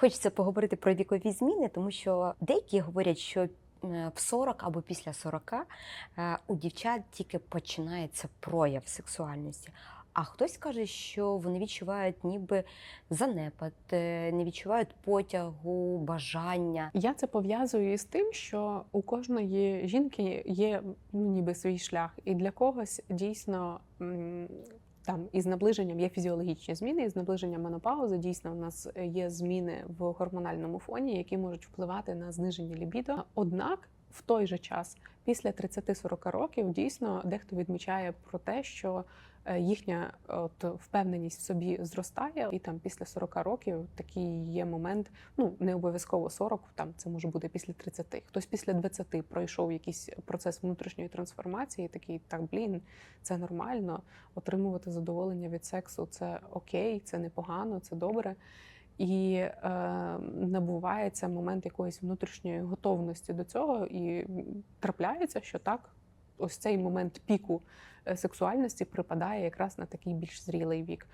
Хочеться поговорити про вікові зміни, тому що деякі говорять, що е, в 40 або після 40 е, у дівчат тільки починається прояв сексуальності. А хтось каже, що вони відчувають ніби занепад, е, не відчувають потягу, бажання. Я це пов'язую із тим, що у кожної жінки є ну, ніби свій шлях, і для когось дійсно. Там із наближенням є фізіологічні зміни, із наближенням менопаузи дійсно у нас є зміни в гормональному фоні, які можуть впливати на зниження лібідо. Однак в той же час, після 30-40 років, дійсно дехто відмічає про те, що е, їхня от впевненість в собі зростає, і там після 40 років такий є момент. Ну не обов'язково 40, там це може бути після 30. Хтось після 20 пройшов якийсь процес внутрішньої трансформації. Такий так, блін, це нормально. Отримувати задоволення від сексу це окей, це непогано, це добре. І е, набувається момент якоїсь внутрішньої готовності до цього, і трапляється, що так, ось цей момент піку е, сексуальності припадає якраз на такий більш зрілий вік.